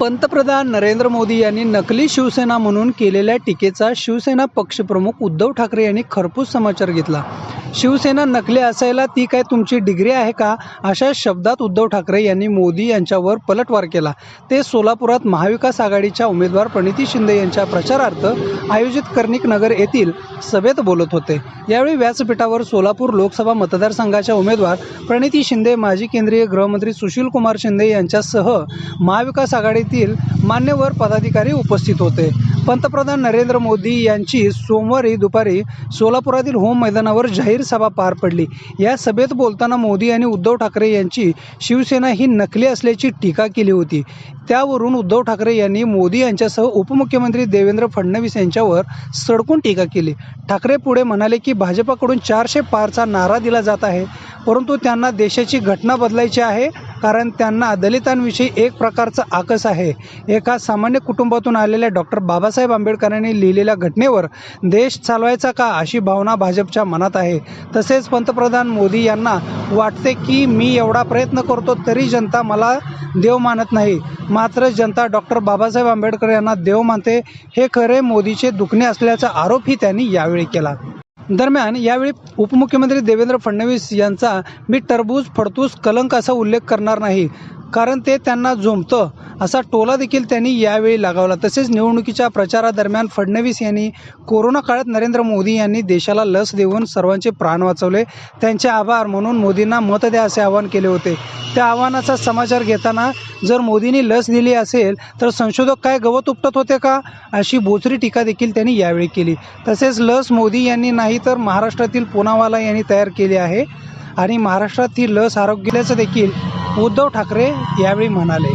पंतप्रधान नरेंद्र मोदी यांनी नकली शिवसेना म्हणून केलेल्या टीकेचा शिवसेना पक्षप्रमुख उद्धव ठाकरे यांनी खरपूस समाचार घेतला. शिवसेना नकली असायला ती काय तुमची डिग्री आहे का? अशा शब्दात उद्धव ठाकरे यांनी मोदी यांच्यावर पलटवार केला. ते सोलापुरात महाविकास आघाडीच्या उमेदवार प्रणिती शिंदे यांच्या प्रचारार्थ आयोजित कर्णिक नगर येथील सभेत बोलत होते. यावेळी व्यासपीठावर सोलापूर लोकसभा मतदारसंघाच्या उमेदवार प्रणिती शिंदे माजी केंद्रीय गृहमंत्री सुशील कुमार शिंदे यांच्यासह महाविकास आघाडीतील मान्यवर पदाधिकारी उपस्थित होते. पंतप्रधान नरेंद्र मोदी यांची सोमवारी दुपारी सोलापुरातील होम मैदानावर जाहीर सभा पार पडली. या सभेत बोलताना मोदी यांनी उद्धव ठाकरे यांची शिवसेना ही नकली असल्याची टीका केली होती. त्यावरून उद्धव ठाकरे यांनी मोदी यांच्यासह उपमुख्यमंत्री देवेंद्र फडणवीस यांच्यावर सडकून टीका केली. ठाकरे पुढे म्हणाले की भाजपाकडून चारशे पारचा नारा दिला जात आहे परंतु त्यांना देशाची घटना बदलायची आहे. कारण त्यांना दलितांविषयी एक प्रकारचं आकस आहे. एका सामान्य कुटुंबातून आलेल्या डॉक्टर बाबासाहेब आंबेडकरांनी लिहिलेल्या घटनेवर देश चालवायचा का अशी भावना भाजपच्या मनात आहे. तसेच पंतप्रधान मोदी यांना वाटते की मी एवढा प्रयत्न करतो तरी जनता मला देव मानत नाही. मात्र जनता डॉक्टर बाबासाहेब आंबेडकर यांना देव मानते हे खरे मोदीचे दुखणे असल्याचा आरोपही त्यांनी यावेळी केला. दरम्यान यावेळी उपमुख्यमंत्री देवेंद्र फडणवीस यांचा मी टरबूज फडतूस कलंक असा उल्लेख करणार नाही. कारण ते त्यांना जोमतं. असा टोला देखील त्यांनी यावेळी लगावला. तसेच निवडणुकीच्या प्रचारादरम्यान फडणवीस यांनी कोरोना काळात नरेंद्र मोदी यांनी देशाला लस देऊन सर्वांचे प्राण वाचवले. त्यांचे आभार म्हणून मोदींना मत द्या असे आवाहन केले होते. त्या आव्हानाचा समाचार घेताना जर मोदींनी लस दिली असेल तर संशोधक काय गवत उपटत होते का? अशी बोचरी टीका देखील त्यांनी यावेळी केली. तसेच लस मोदी यांनी नाही तर महाराष्ट्रातील पुनावाला यांनी तयार केली आहे. आणि महाराष्ट्रात ही लस आरोग्याचं देखील उद्धव ठाकरे यावेळी म्हणाले.